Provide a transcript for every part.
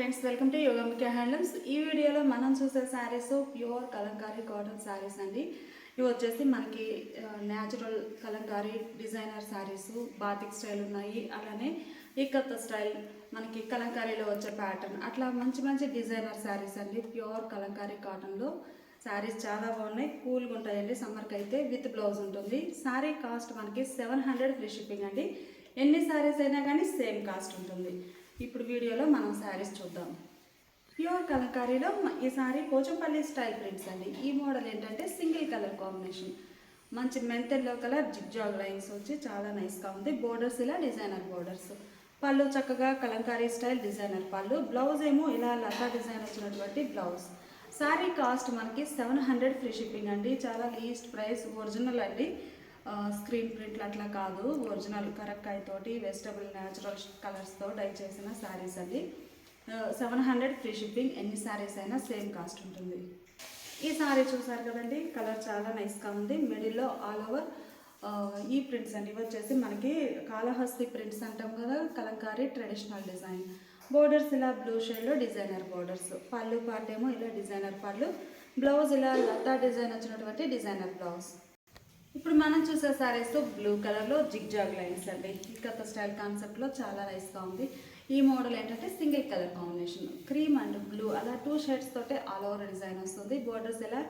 Friends welcome to Yogamika handlooms ఈ వీడియోలో మనం చూసే శారీస్ ప్యూర్ కలంకారీ కాటన్ శారీస్ అండి. ఇవి వచ్చేసి మనకి natural kalamkari designer saris batik style ఉన్నాయి. అలానే ఇక్కత్త స్టైల్ మనకి కలంకారీలో వచ్చే ప్యాటర్న్ అట్లా మంచి మంచి డిజైనర్ శారీస్ అండి. ప్యూర్ కలంకారీ కాటన్లో శారీస్ చాలా బాగున్నాయి. కూల్గా ఉంటాయండి. సమ్మర్కి అయితే విత్ బ్లౌజ్ ఉంటుంది. శారీ కాస్ట్ మనకి సెవెన్ హండ్రెడ్ ఫ్రీ షిప్పింగ్ అండి. ఎన్ని శారీస్ అయినా కానీ సేమ్ కాస్ట్ ఉంటుంది. ఇప్పుడు వీడియోలో మనం శారీస్ చూద్దాం. ప్యూర్ కలంకారీలో ఈ సారీ పోచంపల్లి స్టైల్ ప్రింట్స్ అండి. ఈ మోడల్ ఏంటంటే సింగిల్ కలర్ కాంబినేషన్. మంచి మెంతెల్లో కలర్ జిగ్జాగ్ లైన్స్ వచ్చి చాలా నైస్గా ఉంది. బోర్డర్స్ ఇలా డిజైనర్ బోర్డర్స్ పళ్ళు చక్కగా kalamkari style designer pallu. Blouse ఏమో ఇలా లతా డిజైన్ వచ్చినటువంటి బ్లౌజ్ సారీ కాస్ట్ మనకి సెవెన్ హండ్రెడ్ ఫ్రీ షిప్పింగ్ అండి. చాలా లీస్ట్ ప్రైస్ ఒరిజినల్ అండి. స్క్రీన్ ప్రింట్లు అట్లా కాదు. ఒరిజినల్ కరక్కాయ తోటి వెజిటబుల్ న్యాచురల్ కలర్స్తో డై చేసిన శారీస్ అది సెవెన్ హండ్రెడ్ ఫ్రీ షిప్పింగ్. ఎన్ని శారీస్ అయినా సేమ్ కాస్ట్ ఉంటుంది. ఈ శారీ చూసారు కదండి? కలర్ చాలా నైస్గా ఉంది. మిడిల్లో ఆల్ ఓవర్ ఈ ప్రింట్స్ అండి. ఇవి వచ్చేసి మనకి కాళహస్తి ప్రింట్స్ అంటాం కదా కలంకారీ ట్రెడిషనల్ డిజైన్. బోర్డర్స్ ఇలా బ్లూ షేడ్లో డిజైనర్ బోర్డర్స్. పళ్ళు పార్ట్ ఏమో ఇలా డిజైనర్ పళ్ళు. బ్లౌజ్ ఇలా లతా డిజైన్ వచ్చినటువంటి డిజైనర్ బ్లౌజ్. ఇప్పుడు మనం చూసే సారీస్ బ్లూ కలర్లో జిగ్జాగ్ లైన్స్ అండి. ఇక్కత స్టైల్ కాన్సెప్ట్లో చాలా నైస్గా ఉంది. ఈ మోడల్ ఏంటంటే single colour combination cream and blue అలా టూ షేడ్స్ తోటే ఆల్ ఓవర్ డిజైన్ వస్తుంది. బోర్డర్స్ ఎలా?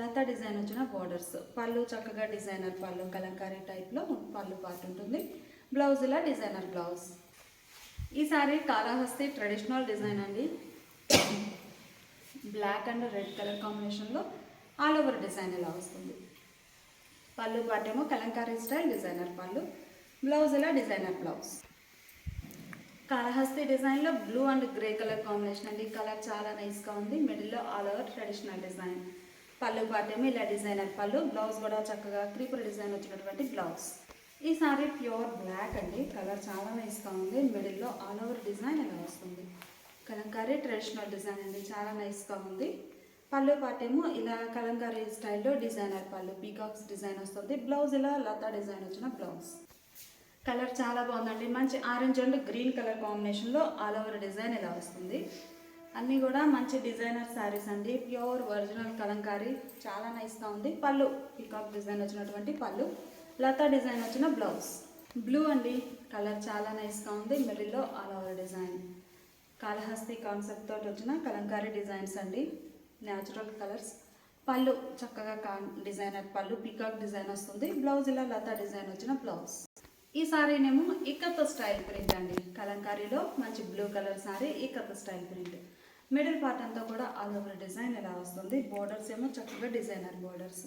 లతా డిజైన్ వచ్చిన బోర్డర్స్ పళ్ళు చక్కగా డిజైనర్ పళ్ళు కలంకారీ టైప్లో పళ్ళు పార్ట్ ఉంటుంది. బ్లౌజ్ ఇలా డిజైనర్ బ్లౌజ్ ఈ సారీ కాళహస్తి ట్రెడిషనల్ డిజైన్ అండి. బ్లాక్ అండ్ రెడ్ కలర్ కాంబినేషన్లో ఆల్ ఓవర్ డిజైన్ ఇలా వస్తుంది? Pallu పాటేమో kalamkari style designer pallu blouse ఇలా డిజైనర్ బ్లౌజ్. కాళహస్తి డిజైన్లో blue and grey colour combination అండి. కలర్ చాలా నైస్గా ఉంది. మిడిల్లో ఆల్ ఓవర్ ట్రెడిషనల్ డిజైన్. పళ్ళు పాటేమో ఇలా డిజైనర్ పళ్ళు బ్లౌజ్ కూడా చక్కగా క్రీపర్ డిజైన్ వచ్చినటువంటి బ్లౌజ్. ఈ సారీ ప్యూర్ బ్లాక్ అండి. కలర్ చాలా నైస్గా ఉంది. మిడిల్లో ఆల్ ఓవర్ డిజైన్ ఇలా వస్తుంది. కలంకారీ ట్రెడిషనల్ డిజైన్ అండి. చాలా నైస్గా ఉంది. పళ్ళు పాటేమో ఇలా కలంకారీ స్టైల్లో డిజైనర్ పళ్ళు పీకాక్స్ డిజైన్ వస్తుంది. బ్లౌజ్ ఇలా లతా డిజైన్ వచ్చిన బ్లౌజ్. కలర్ చాలా బాగుందండి. మంచి ఆరెంజ్ అండ్ గ్రీన్ కలర్ కాంబినేషన్లో ఆల్ ఓవర్ డిజైన్ ఇలా వస్తుంది. అన్నీ కూడా మంచి డిజైనర్ శారీస్ అండి. Pure original kalamkari. చాలా నైస్గా ఉంది. పళ్ళు పీకాక్ డిజైన్ వచ్చినటువంటి పళ్ళు లతా డిజైన్ వచ్చిన బ్లౌజ్. బ్లూ అండి. కలర్ చాలా నైస్గా ఉంది. మిడిల్లో all over design. Kalahasti concept తోటి వచ్చిన కలంకారీ డిజైన్స్ అండి. న్యాచురల్ కలర్స్ పళ్ళు చక్కగా కాన్ డిజైనర్ పళ్ళు పీకాక్ డిజైన్ వస్తుంది. బ్లౌజ్ ఇలా లతా డిజైన్ వచ్చిన బ్లౌజ్. ఈ సారీనేమో ఇక్కత్ స్టైల్ ప్రింట్ అండి. కలంకారీలో మంచి blue colour sari ikat style print. Middle part అంతా కూడా ఆల్ ఓవర్ డిజైన్ ఇలా వస్తుంది. బోర్డర్స్ ఏమో చక్కగా డిజైనర్ బోర్డర్స్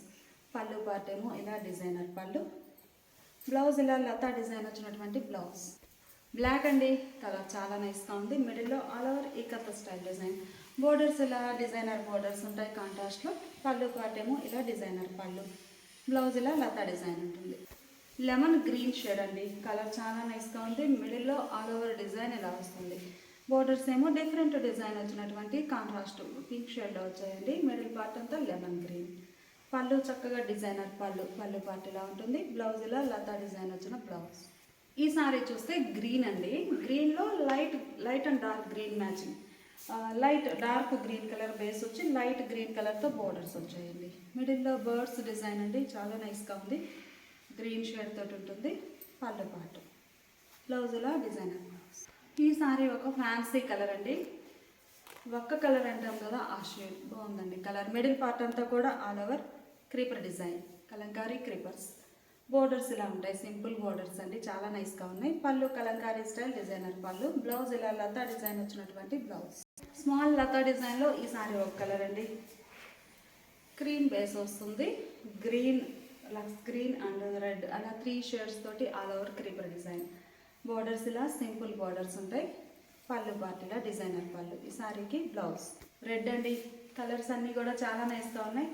పళ్ళు పార్ట్ ఏమో ఇలా డిజైనర్ పళ్ళు. బ్లౌజ్ ఇలా లతా డిజైన్ వచ్చినటువంటి బ్లౌజ్. బ్లాక్ అండి. కలర్ చాలా నైస్గా ఉంది. మిడిల్లో all over ikat style design. Borders ఇలా డిజైనర్ బోర్డర్స్ ఉంటాయి కాంట్రాస్ట్లో పళ్ళు పార్ట్ ఏమో ఇలా డిజైనర్ పళ్ళు బ్లౌజ్ ఇలా లతా డిజైన్ ఉంటుంది. లెమన్ గ్రీన్ షేడ్ అండి కలర్ చాలా నైస్గా ఉంది మిడిల్లో ఆల్ ఓవర్ డిజైన్ ఇలా వస్తుంది. బోర్డర్స్ ఏమో డిఫరెంట్ డిజైన్ వచ్చినటువంటి కాంట్రాస్ట్ పింక్ షేడ్లో వచ్చాయండి మిడిల్ పార్ట్ అంతా లెమన్ గ్రీన్. పళ్ళు చక్కగా డిజైనర్ పళ్ళు పళ్ళు పార్ట్ ఇలా ఉంటుంది బ్లౌజ్ ఇలా లతా డిజైన్ వచ్చిన బ్లౌజ్. ఈ సారీ చూస్తే గ్రీన్ అండి గ్రీన్లో light light and dark green matching. Light dark green colour base వచ్చి లైట్ గ్రీన్ కలర్తో బోర్డర్స్ వచ్చాయండి. మిడిల్లో బర్డ్స్ డిజైన్ అండి చాలా నైస్గా ఉంది. గ్రీన్ షేడ్ తోటి ఉంటుంది పళ్ళు పాటు. బ్లౌజ్లో డిజైన్ డిజైనర్ ఈ సారీ ఒక ఫ్యాన్సీ కలర్ అండి. ఒక్క కలర్ అంటాం కదా ఆ షేడ్. బాగుందండి కలర్. మిడిల్ పార్ట్ అంతా కూడా all over creeper design. Kalamkari creepers. Borders ఇలా ఉంటాయి సింపుల్ బోర్డర్స్ అండి. చాలా నైస్గా ఉన్నాయి. Pallu kalamkari style designer pallu. Blouse ఇలా లతా డిజైన్ వచ్చినటువంటి బ్లౌజ్. స్మాల్ లతా డిజైన్లో ఈ సారీ ఒక కలర్ అండి. క్రీమ్ బేస్ వస్తుంది. గ్రీన్ లక్స్ గ్రీన్ అండ్ రెడ్ అలా త్రీ షేడ్స్ తోటి all over creeper design borders ఇలా సింపుల్ బోర్డర్స్ ఉంటాయి. పళ్ళు పార్టీలా డిజైనర్ పళ్ళు. ఈ సారీకి బ్లౌజ్ రెడ్ అండి. కలర్స్ అన్నీ కూడా చాలా నైస్గా ఉన్నాయి.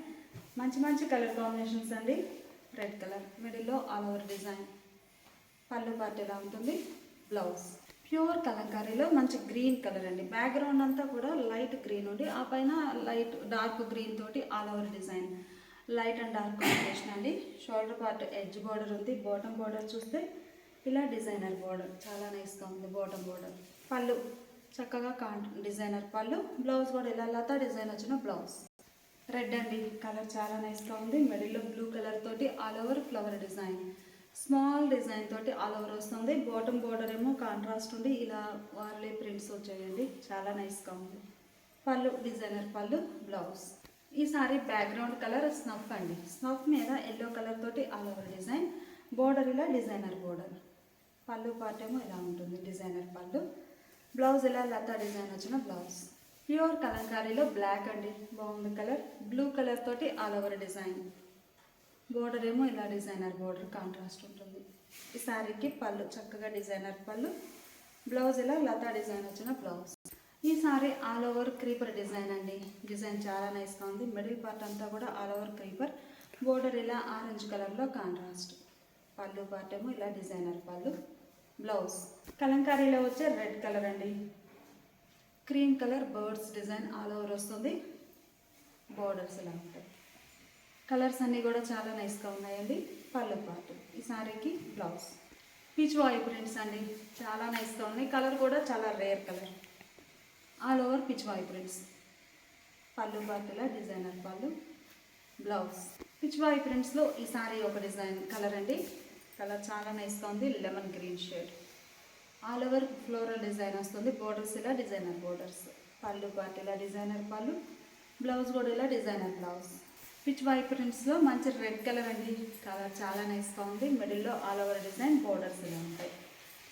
మంచి మంచి కలర్ కాంబినేషన్స్ అండి. రెడ్ కలర్ మిడిల్లో ఆల్ ఓవర్ డిజైన్ పళ్ళు పార్టీలా ఉంటుంది. బ్లౌజ్ ప్యూర్ కలంకారీలో మంచి గ్రీన్ కలర్ అండి. బ్యాక్గ్రౌండ్ అంతా కూడా లైట్ గ్రీన్ ఉండి ఆ పైన లైట్ డార్క్ గ్రీన్ తోటి all over design. Light and dark combination అండి. షోల్డర్ పార్ట్ ఎడ్జ్ బార్డర్ ఉంది. బాటమ్ బోర్డర్ చూస్తే ఇలా డిజైనర్ బోర్డర్ చాలా నైస్గా ఉంది బాటమ్ బార్డర్ పళ్ళు చక్కగా కాన్ డిజైనర్ పళ్ళు. బ్లౌజ్ కూడా ఇలా లతా డిజైన్ వచ్చిన బ్లౌజ్ రెడ్ అండి. కలర్ చాలా నైస్గా ఉంది. మిడిల్లో బ్లూ కలర్ తోటి all over flower design small design తోటి ఆల్ ఓవర్ వస్తుంది. బాటమ్ బోర్డర్ ఏమో కాంట్రాస్ట్ ఉండి ఇలా వార్లే ప్రింట్స్ వచ్చాయండి చాలా నైస్గా ఉంది. పళ్ళు డిజైనర్ పళ్ళు బ్లౌజ్ ఈ సారీ బ్యాక్గ్రౌండ్ కలర్ స్నఫ్ అండి. స్నఫ్ మీద ఎల్లో కలర్ తోటి ఆల్ ఓవర్ డిజైన్ బోర్డర్ ఇలా డిజైనర్ బోర్డర్ పళ్ళు పార్ట్ ఏమో ఇలా ఉంటుంది. డిజైనర్ పళ్ళు. బ్లౌజ్ ఇలా లతా డిజైన్ వచ్చిన బ్లౌజ్ ప్యూర్ కలంకారీలో బ్లాక్ అండి. బాగుంది కలర్ బ్లూ కలర్ తోటి ఆల్ ఓవర్ డిజైన్ బోర్డర్ ఏమో ఇలా డిజైనర్ బోర్డర్ కాంట్రాస్ట్ ఉంటుంది. ఈ శారీకి పళ్ళు చక్కగా డిజైనర్ పళ్ళు. బ్లౌజ్ ఇలా లతా డిజైన్ వచ్చిన బ్లౌజ్ ఈ sari all over creeper design అండి. డిజైన్ చాలా నైస్గా ఉంది. మిడిల్ పార్ట్ అంతా కూడా ఆల్ ఓవర్ క్రీపర్ బోర్డర్ ఇలా ఆరెంజ్ కలర్లో కాంట్రాస్ట్ పళ్ళు పార్ట్ ఏమో ఇలా డిజైనర్ పళ్ళు బ్లౌజ్ కలంకారీలో వచ్చే రెడ్ కలర్ అండి. Cream colour birds design all over వస్తుంది. బోర్డర్స్ ఇలా ఉంటాయి. కలర్స్ అన్నీ కూడా చాలా నైస్గా ఉన్నాయండి. పళ్ళు పాటు. ఈ సారీకి బ్లౌజ్. పీచ్ వాయి ప్రింట్స్ అండి. చాలా నైస్గా ఉన్నాయి. కలర్ కూడా చాలా rare colour. All over pichwai prints. Pallu పాటుల designer పళ్ళు. బ్లౌజ్. పిచ్ వాయి ప్రింట్స్లో ఈ సారీ ఒక డిజైన్ కలర్ అండి. కలర్ చాలా నైస్గా ఉంది. Lemon green shade. All over floral design వస్తుంది. బోర్డర్స్ ఇలా డిజైనర్ బోర్డర్స్. పళ్ళు పార్టీలా డిజైనర్ పళ్ళు. బ్లౌజ్ కూడా ఇలా డిజైనర్ బ్లౌజ్. పిచ్ వై ప్రింట్స్లో మంచి రెడ్ కలర్ అండి. కలర్ చాలా నైస్గా ఉంది. మిడిల్లో ఆల్ ఓవర్ డిజైన్ బోర్డర్స్ ఇలా ఉంటాయి.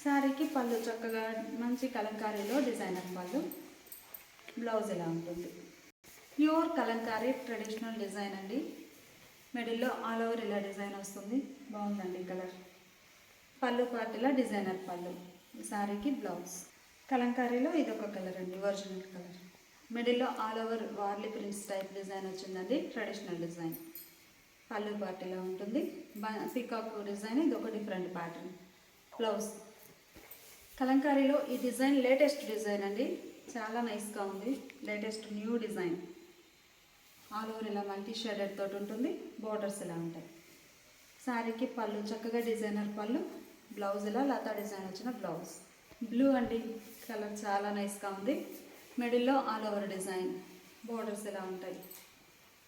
శారీకి పళ్ళు చక్కగా మంచి కలంకారీలో డిజైనర్ పళ్ళు. బ్లౌజ్ ఇలా ఉంటుంది. ప్యూర్ కలంకారీ ట్రెడిషనల్ డిజైన్ అండి. మిడిల్లో ఆల్ ఓవర్ ఇలా డిజైన్ వస్తుంది. బాగుందండి కలర్ పళ్ళు పార్టీలో డిజైనర్ పళ్ళు. శారీకి బ్లౌజ్ కలంకారీలో ఇదొక కలర్ అండి. ఒరిజినల్ కలర్ మిడిల్లో all over Warli prints type design వచ్చిందండి ట్రెడిషనల్ డిజైన్. పళ్ళు పార్టీలో ఉంటుంది. పికాక్ డిజైన్ ఇది ఒక డిఫరెంట్ ప్యాటర్న్. బ్లౌజ్. కలంకారీలో ఈ డిజైన్ లేటెస్ట్ డిజైన్ అండి. చాలా నైస్గా ఉంది. Latest new design. All over ఇలా మల్టీ షేడెడ్ తోటి ఉంటుంది. బోర్డర్స్ ఇలా ఉంటాయి. శారీకి పళ్ళు చక్కగా డిజైనర్ పళ్ళు బ్లౌజ్ ఇలా లతా డిజైన్ వచ్చిన బ్లౌజ్. బ్లూ అండి. కలర్ చాలా నైస్గా ఉంది. మిడిల్లో ఆల్ ఓవర్ డిజైన్ బోర్డర్స్ ఇలా ఉంటాయి.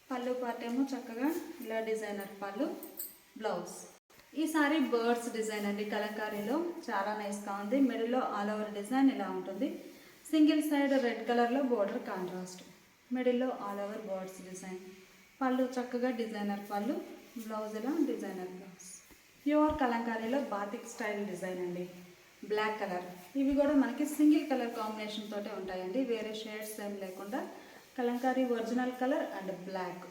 పళ్ళు పార్ట్ ఏమో చక్కగా ఇలా డిజైనర్ పళ్ళు బ్లౌజ్. ఈ సారీ బర్డ్స్ డిజైన్ అండి కలంకారీలో చాలా నైస్గా ఉంది. మిడిల్లో ఆల్ ఓవర్ డిజైన్ ఇలా ఉంటుంది. సింగిల్ సైడ్ రెడ్ కలర్లో బోర్డర్ కాంట్రాస్ట్. మిడిల్లో all over birds design. Pallu చక్కగా డిజైనర్ పళ్ళు బ్లౌజ్ ఇలా డిజైనర్ బ్లౌజ్. ప్యూర్ కలంకారీలో బాతిక్ స్టైల్ డిజైన్ అండి. Black colour. ఇవి కూడా మనకి సింగిల్ కలర్ కాంబినేషన్ తోటే ఉంటాయండి. వేరే షేడ్స్ ఏం లేకుండా Kalamkari original colour and black.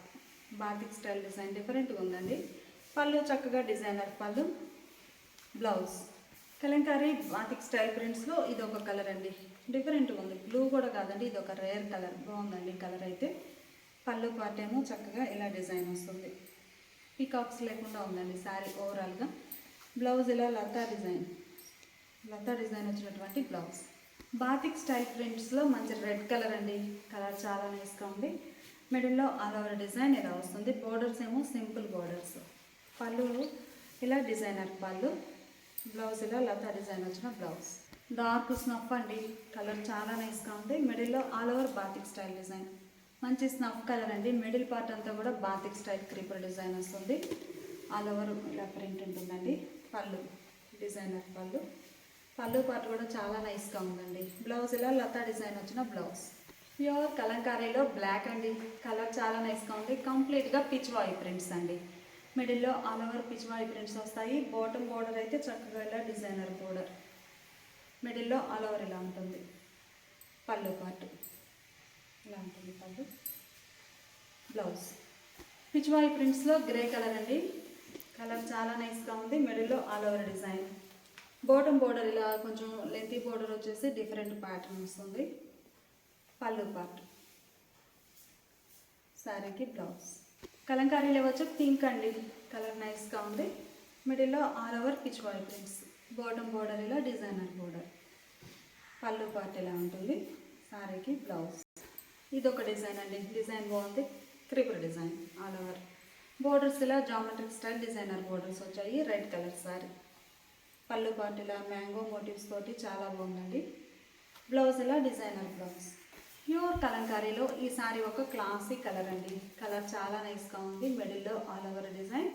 Batik style design డిఫరెంట్గా ఉందండి. పళ్ళు చక్కగా designer pallu blouse. Kalamkari batik style ప్రింట్స్లో ఇది ఒక కలర్ అండి. డిఫరెంట్గా ఉంది. బ్లూ కూడా కాదండి ఇది ఒక రేర్ కలర్. బాగుందండి కలర్ అయితే. పళ్ళు పార్ట్ ఏమో చక్కగా ఇలా డిజైన్ వస్తుంది. పీకాక్స్ లేకుండా ఉందండి శారీ ఓవరాల్గా. బ్లౌజ్ ఇలా లతా డిజైన్. లతా డిజైన్ వచ్చినటువంటి బ్లౌజ్. బాతిక్ స్టైల్ ప్రింట్స్లో మంచి రెడ్ కలర్ అండి. కలర్ చాలా నైస్గా ఉంది. మిడిల్లో ఆల్ ఓవర్ డిజైన్ ఇలా వస్తుంది. బోర్డర్స్ ఏమో సింపుల్ బోర్డర్స్. పళ్ళు ఇలా డిజైనర్ పళ్ళు. బ్లౌజ్ ఇలా లతా డిజైన్ వచ్చిన బ్లౌజ్. డార్క్ స్నఫ్ అండి. కలర్ చాలా నైస్గా ఉంది. మిడిల్లో all over batik style design. మంచి స్నఫ్ కలర్ అండి. మిడిల్ పార్ట్ అంతా కూడా బాతిక్ స్టైల్ క్రీపర్ డిజైన్ వస్తుంది. ఆల్ ఓవర్ ఇలా ప్రింట్ ఉంటుందండి. పళ్ళు. డిజైనర్ పళ్ళు. పళ్ళు పాటు కూడా చాలా నైస్గా ఉందండి. బ్లౌజ్ ఇలా లతా డిజైన్ వచ్చిన బ్లౌజ్ ప్యూర్ కలంకారీలో బ్లాక్ అండి. కలర్ చాలా నైస్గా ఉంది. కంప్లీట్గా పిచ్ వాయి ప్రింట్స్ అండి. మిడిల్లో ఆల్ ఓవర్ పిచ్ వాయి ప్రింట్స్ వస్తాయి. బాటమ్ బోర్డర్ అయితే చక్కగా ఇలా డిజైనర్ బోర్డర్ మిడిల్లో ఆల్ ఓవర్ ఇలా ఉంటుంది. పళ్ళు పార్ట్ ఇలా ఉంటుంది పళ్ళు. బ్లౌజ్ పిచ్ వాయి ప్రింట్స్లో గ్రే కలర్ అండి. కలర్ చాలా నైస్గా ఉంది. మిడిల్లో all over design bottom border ఇలా కొంచెం లెంతీ బోర్డర్ వచ్చేసి డిఫరెంట్ ప్యాటర్న్ వస్తుంది పళ్ళు పార్ట్. శారీకి బ్లౌజ్. కలంకారీలో వచ్చి పింక్ అండి. కలర్ నైస్గా ఉంది. మిడిల్లో all over pichwai prints. Bottom border ఇలా డిజైనర్ బోర్డర్. పళ్ళు పార్ట్ ఇలా ఉంటుంది. శారీకి బ్లౌజ్. ఇది ఒక డిజైన్ అండి. డిజైన్ బాగుంది. Creeper design. All over. Borders ఇలా జామెట్రిక్ స్టైల్ డిజైనర్ బోర్డర్స్ వచ్చాయి. Red colour sari. Pallu part ఇలా మ్యాంగో మోటివ్స్ తోటి చాలా బాగుందండి. బ్లౌజ్ ఇలా డిజైనర్ బ్లౌజ్. ప్యూర్ కలంకారీలో ఈ సారీ ఒక క్లాసిక్ కలర్ అండి. కలర్ చాలా నైస్గా ఉంది. మిడిల్లో ఆల్ ఓవర్ డిజైన్.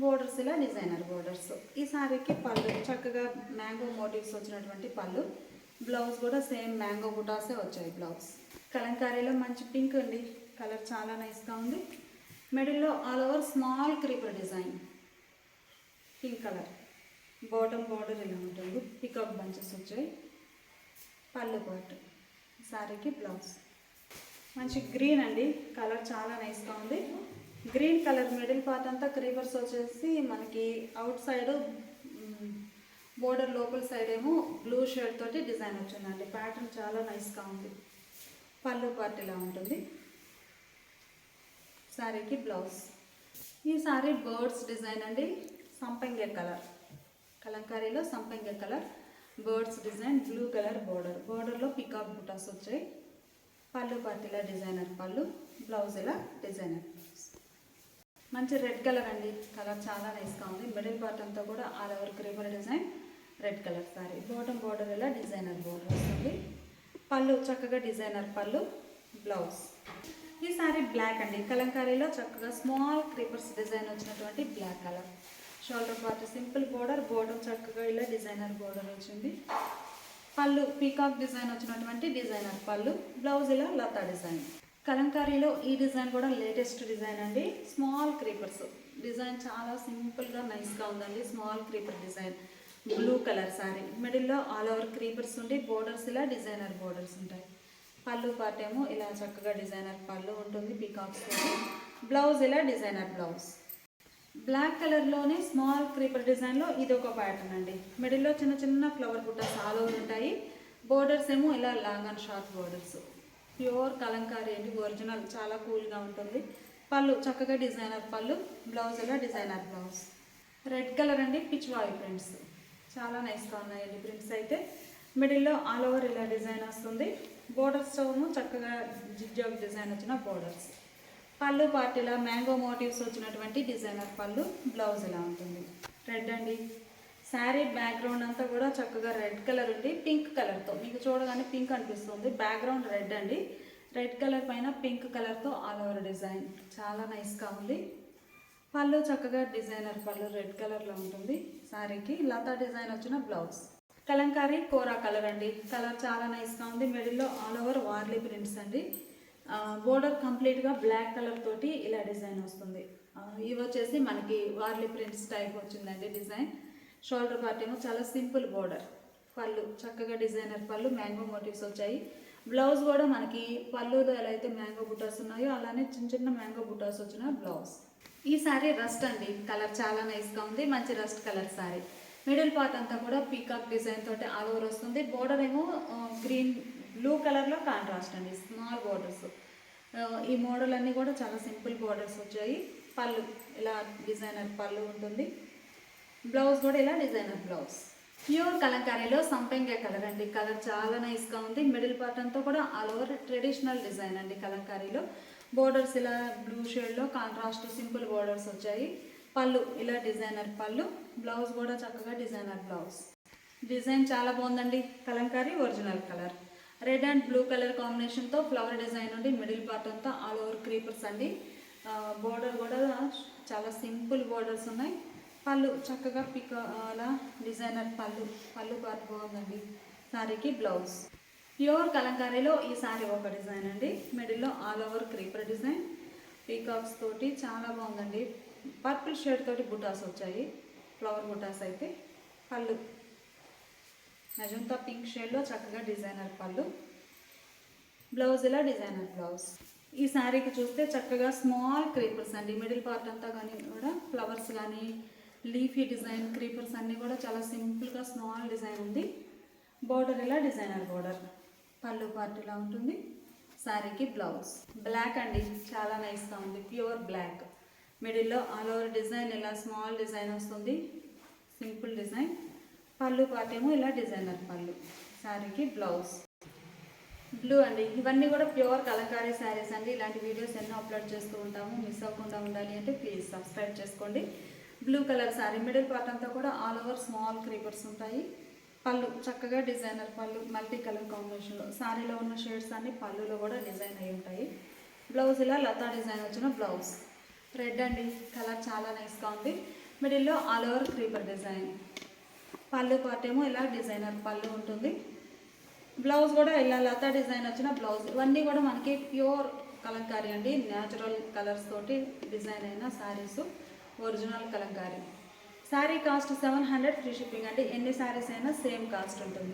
బోర్డర్స్ ఇలా డిజైనర్ బోర్డర్స్. ఈ సారీకి పళ్ళు చక్కగా మ్యాంగో మోటివ్స్ వచ్చినటువంటి పళ్ళు. బ్లౌజ్ కూడా సేమ్ మ్యాంగో బుటాసే వచ్చాయి బ్లౌజ్. కలంకారీలో మంచి పింక్ అండి. కలర్ చాలా నైస్గా ఉంది. మిడిల్లో all over small creeper design. Pink colour. Bottom border ఇలా ఉంటుంది పికప్ బంచెస్ వచ్చాయి. పళ్ళు పాటు శారీకి బ్లౌజ్. మంచి గ్రీన్ అండి కలర్ చాలా నైస్గా ఉంది. గ్రీన్ కలర్ మిడిల్ పార్ట్ అంతా క్రీపర్స్ వచ్చేసి మనకి అవుట్ సైడ్ బోర్డర్ లోపల సైడ్ ఏమో బ్లూ షేడ్ తోటి డిజైన్ వచ్చిందండి. ప్యాటర్న్ చాలా నైస్గా ఉంది. పళ్ళు పార్ట్ ఇలా ఉంటుంది. శారీకి బ్లౌజ్. ఈ సారీ బర్డ్స్ డిజైన్ అండి సంపంగే కలర్. కలంకారీలో సంపంగి colour birds design blue colour border. బోర్డర్లో పికాక్ బుటాస్ వచ్చాయి. పళ్ళు పార్టీలా డిజైనర్ పళ్ళు బ్లౌజ్ ఇలా డిజైనర్ మంచి రెడ్ కలర్ అండి. కలర్ చాలా నైస్గా ఉంది. మిడిల్ పార్ట్ అంతా కూడా all over creeper design red colour sari. Bottom border ఇలా డిజైనర్ బోర్డర్ వస్తుంది. పళ్ళు చక్కగా డిజైనర్ పళ్ళు బ్లౌజ్. ఈ సారీ బ్లాక్ అండి. కలంకారీలో చక్కగా స్మాల్ క్రీపర్స్ డిజైన్ వచ్చినటువంటి black colour. Shoulder part simple border border చక్కగా ఇలా డిజైనర్ బోర్డర్ వచ్చింది. పళ్ళు పీకాక్ డిజైన్ వచ్చినటువంటి డిజైనర్ పళ్ళు బ్లౌజ్ ఇలా లతా డిజైన్. కలంకారీలో ఈ డిజైన్ కూడా లేటెస్ట్ డిజైన్ అండి. Small creepers. డిజైన్ చాలా సింపుల్గా నైస్గా ఉందండి. Small creeper design. Blue colour sari. మిడిల్లో ఆల్ ఓవర్ క్రీపర్స్ ఉండి బోర్డర్స్ ఇలా డిజైనర్ బోర్డర్స్ ఉంటాయి. పళ్ళు పార్ట్ ఏమో ఇలా చక్కగా డిజైనర్ పళ్ళు ఉంటుంది పీకాక్స్ బ్లౌజ్ ఇలా డిజైనర్ బ్లౌజ్. బ్లాక్ కలర్లోనే స్మాల్ క్రీపర్ డిజైన్లో ఇది ఒక ప్యాటర్న్ అండి. మిడిల్లో చిన్న చిన్న ఫ్లవర్ బుట్టాస్ ఆల్ ఓవర్ ఉంటాయి. బోర్డర్స్ ఏమో ఇలా long and short borders pure Kalamkari అండి ఒరిజినల్ చాలా కూల్గా ఉంటుంది. పళ్ళు చక్కగా డిజైనర్ పళ్ళు బ్లౌజ్ ఇలా డిజైనర్ బ్లౌజ్ రెడ్ కలర్ అండి పిచ్ వాయి ప్రింట్స్ చాలా నైస్గా ఉన్నాయండి ప్రింట్స్ అయితే. మిడిల్లో ఆల్ ఓవర్ ఇలా డిజైన్ వస్తుంది. బోర్డర్స్ ఏమో చక్కగా జిగ్జాగ్ డిజైన్ వచ్చిన బోర్డర్స్ పళ్ళు పార్టీలా మ్యాంగో మోటివ్స్ వచ్చినటువంటి డిజైనర్ పళ్ళు బ్లౌజ్ ఇలా ఉంటుంది. రెడ్ అండి. శారీ బ్యాక్గ్రౌండ్ అంతా కూడా చక్కగా రెడ్ కలర్ ఉంది పింక్ కలర్తో మీకు చూడగానే పింక్ అనిపిస్తుంది. బ్యాక్గ్రౌండ్ రెడ్ అండి. రెడ్ కలర్ పైన పింక్ కలర్తో ఆల్ ఓవర్ డిజైన్ చాలా నైస్గా ఉంది. పళ్ళు చక్కగా డిజైనర్ పళ్ళు రెడ్ కలర్లో ఉంటుంది శారీకి లతా డిజైన్ వచ్చిన బ్లౌజ్. కలంకారీ కోరా కలర్ అండి. కలర్ చాలా నైస్గా ఉంది. మిడిల్లో ఆల్ ఓవర్ వార్లీ ప్రింట్స్ అండి. బోర్డర్ కంప్లీట్గా బ్లాక్ కలర్ తోటి ఇలా డిజైన్ వస్తుంది. ఇవి వచ్చేసి మనకి వార్లీ ప్రింట్స్ టైప్ వచ్చిందండి డిజైన్ షోల్డర్ పార్ట్ ఏమో చాలా సింపుల్ బోర్డర్ పళ్ళు చక్కగా డిజైనర్ పళ్ళు మ్యాంగో మోటివ్స్ వచ్చాయి. బ్లౌజ్ కూడా మనకి పళ్ళులో ఎలా అయితే మ్యాంగో బుటాస్ ఉన్నాయో అలానే చిన్న చిన్న మ్యాంగో బుటాస్ వచ్చిన బ్లౌజ్ ఈ సారీ రస్ట్ అండి. కలర్ చాలా నైస్గా ఉంది. మంచి rust colour sari middle part అంతా కూడా పీకాక్ డిజైన్ తోటి ఆల్ ఓవర్ వస్తుంది. బోర్డర్ ఏమో గ్రీన్ బ్లూ కలర్లో కాంట్రాస్ట్ అండి స్మాల్ బోర్డర్స్ ఈ మోడల్ అన్నీ కూడా చాలా సింపుల్ బోర్డర్స్ వచ్చాయి. పళ్ళు ఇలా డిజైనర్ పళ్ళు ఉంటుంది. బ్లౌజ్ కూడా ఇలా డిజైనర్ బ్లౌజ్ ప్యూర్ కలంకారీలో సంపెంగ కలర్ అండి. కలర్ చాలా నైస్గా ఉంది. మిడిల్ పార్ట్ అంతా కూడా ఆల్ ఓవర్ ట్రెడిషనల్ డిజైన్ అండి కలంకారీలో. బోర్డర్స్ ఇలా బ్లూ షేడ్లో కాంట్రాస్ట్ సింపుల్ బోర్డర్స్ వచ్చాయి. పళ్ళు ఇలా డిజైనర్ పళ్ళు. బ్లౌజ్ కూడా చక్కగా డిజైనర్ బ్లౌజ్ డిజైన్ చాలా బాగుందండి. Kalamkari original colour red and blue colour కాంబినేషన్తో ఫ్లవర్ డిజైన్ ఉండి మిడిల్ పార్ట్ అంతా ఆల్ ఓవర్ క్రీపర్స్ అండి. బోర్డర్ కూడా చాలా సింపుల్ బోర్డర్స్ ఉన్నాయి. పళ్ళు చక్కగా పిక్ అలా డిజైనర్ పళ్ళు పళ్ళు పార్ట్ బాగుందండి. సారీకి బ్లౌజ్ ప్యూర్ కలంకారీలో ఈ సారీ ఒక డిజైన్ అండి. మిడిల్లో all over creeper design peacocks తోటి చాలా బాగుందండి. పర్పుల్ షేడ్ తోటి బుటాస్ వచ్చాయి. ఫ్లవర్ బుటాస్ అయితే. పళ్ళు అజంతా పింక్ షేడ్లో చక్కగా డిజైనర్ పళ్ళు. బ్లౌజ్ ఇలా డిజైనర్ బ్లౌజ్ ఈ శారీకి చూస్తే చక్కగా స్మాల్ క్రీపర్స్ అండి. మిడిల్ పార్ట్ అంతా కానీ కూడా ఫ్లవర్స్ కానీ లీఫీ డిజైన్ క్రీపర్స్ అన్నీ కూడా చాలా సింపుల్గా స్మాల్ డిజైన్ ఉంది. బోర్డర్ ఇలా డిజైనర్ బోర్డర్ పళ్ళు పార్ట్ ఇలా ఉంటుంది? శారీకి బ్లౌజ్ బ్లాక్ అండి. చాలా నైస్గా ఉంది. ప్యూర్ బ్లాక్ మిడిల్లో ఆల్ ఓవర్ డిజైన్ ఇలా స్మాల్ డిజైన్ వస్తుంది. సింపుల్ డిజైన్ పళ్ళు పాతేమో ఇలా డిజైనర్ పళ్ళు. శారీకి బ్లౌజ్. బ్లూ అండి. ఇవన్నీ కూడా ప్యూర్ కలంకారీ శారీస్ అండి. ఇలాంటి వీడియోస్ ఎన్నో అప్లోడ్ చేస్తూ ఉంటాము. మిస్ అవ్వకుండా ఉండాలి అంటే ప్లీజ్ సబ్స్క్రైబ్ చేసుకోండి. Blue colour sari middle part అంతా కూడా ఆల్ ఓవర్ స్మాల్ క్రీపర్స్ ఉంటాయి. పళ్ళు చక్కగా డిజైనర్ పళ్ళు మల్టీ కలర్ కాంబినేషన్లో. శారీలో ఉన్న షేడ్స్ అన్ని పళ్ళులో కూడా డిజైన్ అయి ఉంటాయి. బ్లౌజ్ ఇలా లతా డిజైన్ వచ్చిన బ్లౌజ్. రెడ్ అండి. కలర్ చాలా నైస్గా ఉంది. మిడిల్లో all over creeper design. Pallu part ఏమో ఇలా డిజైనర్ పళ్ళు ఉంటుంది. బ్లౌజ్ కూడా ఇలా లతా డిజైన్ వచ్చిన బ్లౌజ్. ఇవన్నీ కూడా మనకి ప్యూర్ కలంకారీ అండి. న్యాచురల్ కలర్స్ తోటి డిజైన్ అయిన saris original Kalamkari. Sari cost seven hundred free shipping అండి. ఎన్ని శారీస్ అయినా సేమ్ కాస్ట్ ఉంటుంది.